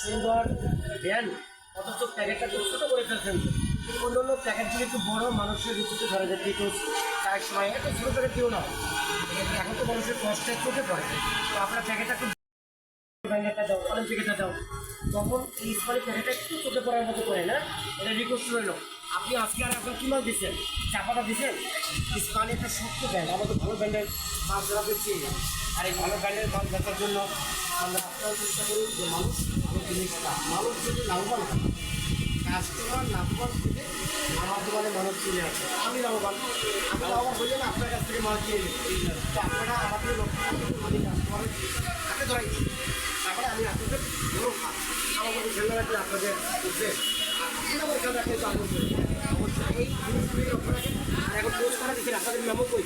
সুন্দর দেন অথচ প্যাকেটটা খুব ছোটো করে ফেলছেন। অন্য অন্য প্যাকেটগুলো একটু বড়, মানুষের রুচিতে ধরে যায়, কিন্তু চায়ের সময় এত ছোটো করে কেউ না এখন তো মানুষের কষ্টের চোখে পড়ে। তো আপনার প্যাকেটটা একটু ব্যাঙ্গাটা দাও অনেক প্যাকেটটা দাও। তখন এই স্পানি প্যাকেটটা একটু চোখে পড়ার মতো করে না, এটা রিকোয়েস্ট রইল। আপনি আজকে আর আপনার কী মাল দিচ্ছেন? চাপাটা দিচ্ছেন? স্পানি একটা শক্ত ব্র্যান্ড আমাদের ভালো ব্র্যান্ডের মাল যারা দিচ্ছি আর এই ভালো ব্র্যান্ডের মাল বেচার জন্য আমরা আপনার চেষ্টা করি যে মানুষ জিনিসটা। মানুষ যদি লাভবান হয় কাস্টমার লাভবান থেকে আমার দোকানে মানুষ চলে আসে। আমি লাভবান। আমি লাভবান হইলে না আপনার কাছ থেকে মাল কিনে নিই তো আপনারা আমাদের লক্ষ্য আমি কাস্টমারের হাতে ধরাই দিই তারপরে আমি আপনাদের আমার মধ্যে। খেলে রাখলে আপনাদের উদ্দেশ্য অবশ্যই এই জিনিসগুলি লক্ষ্য রাখেন। এখন পোস্ট করা দিচ্ছেন আপনাদের মেমো কই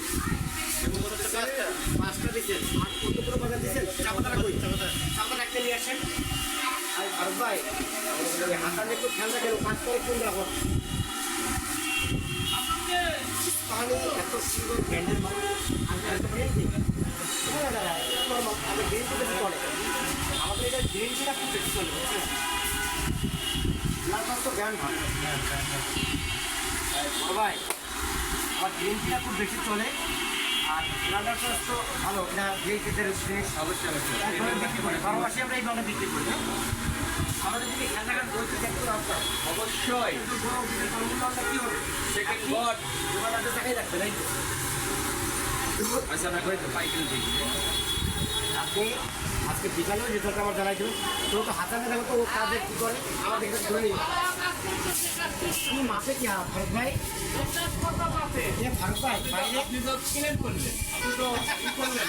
পাঁচটা দিচ্ছেন। আর ভাই হাতালে একটু খেয়াল রাখেন কাজ করে কোন পানি এত সুন্দর ব্র্যান্ডের মাল আমি এত ব্র্যান্ড দিই হ্যাঁ দাদা গ্রিন টি বেশি চলে আমাদের এটা গ্রিন টিটা খুব বেশি চলে বুঝছেন? লাল তো জ্ঞান ভালো ভাই আমার গ্রিন টিটা খুব বেশি চলে। আর লাল তো ভালো এটা গ্রিন টিতে জিনিস। অবশ্যই অবশ্যই। বিক্রি করে। বারো মাসে আমরা এইভাবে বিক্রি করি? আমাদের যদি বইতে দেখতে রাখতাম অবশ্যই সেকেন্ড গড দোকানদারদের দেখাই রাখবে আপনি আজকে বিকালেও রেজাল্ট আমার জানাই দেবেন তো তো হাতানে দেখো তো ও কাজে কী করে? আমাদের এখানে ধরে নিবে কি মাপে কি হাত ভাই? ফারুক ভাই, বাইরে? আপনি তো কিনেন করলেন। আপনি তো করলেন।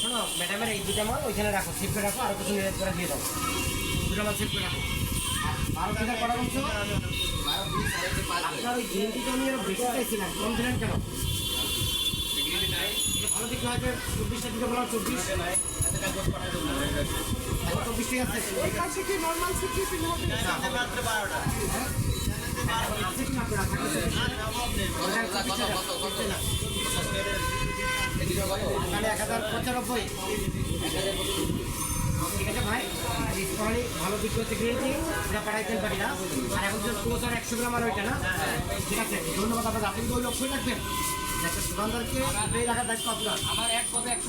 শোনো ম্যাডামের এই দুটা মাল ওইখানে রাখো করে রাখো আর কিছু করে দিয়ে দাও দুটা মাল শিপ করে রাখো বারো টাকা ওই গ্রিন টিটা কেন ভালো দিকে হয়তো চব্বিশটা দিকে চব্বিশ এখন চব্বিশ? ওটা টাকা। কত কত না। তাহলে এক হাজার পঁচানব্বই। ঠিক আছে ভাই? ডিসকাউন্ট ভালো দিক করতে গ্রিন টি এটা পাঠাইতেন পারি না আর এখন যে আর একশো গ্রাম আর ওইটা না? ঠিক আছে ধন্যবাদ আপনার আপনি কিন্তু ওই লক্ষ্যই রাখবেন। একটা দোকানদারকে এই রাখার দায়িত্ব আপনার। আমার এক কত একশো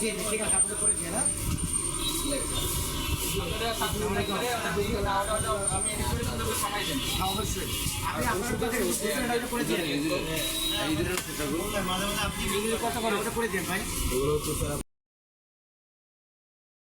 জি ঠিক আছে আপনি করে দিয়ে না? আপনি দিয়ে কত ওটা করে দিন ভাই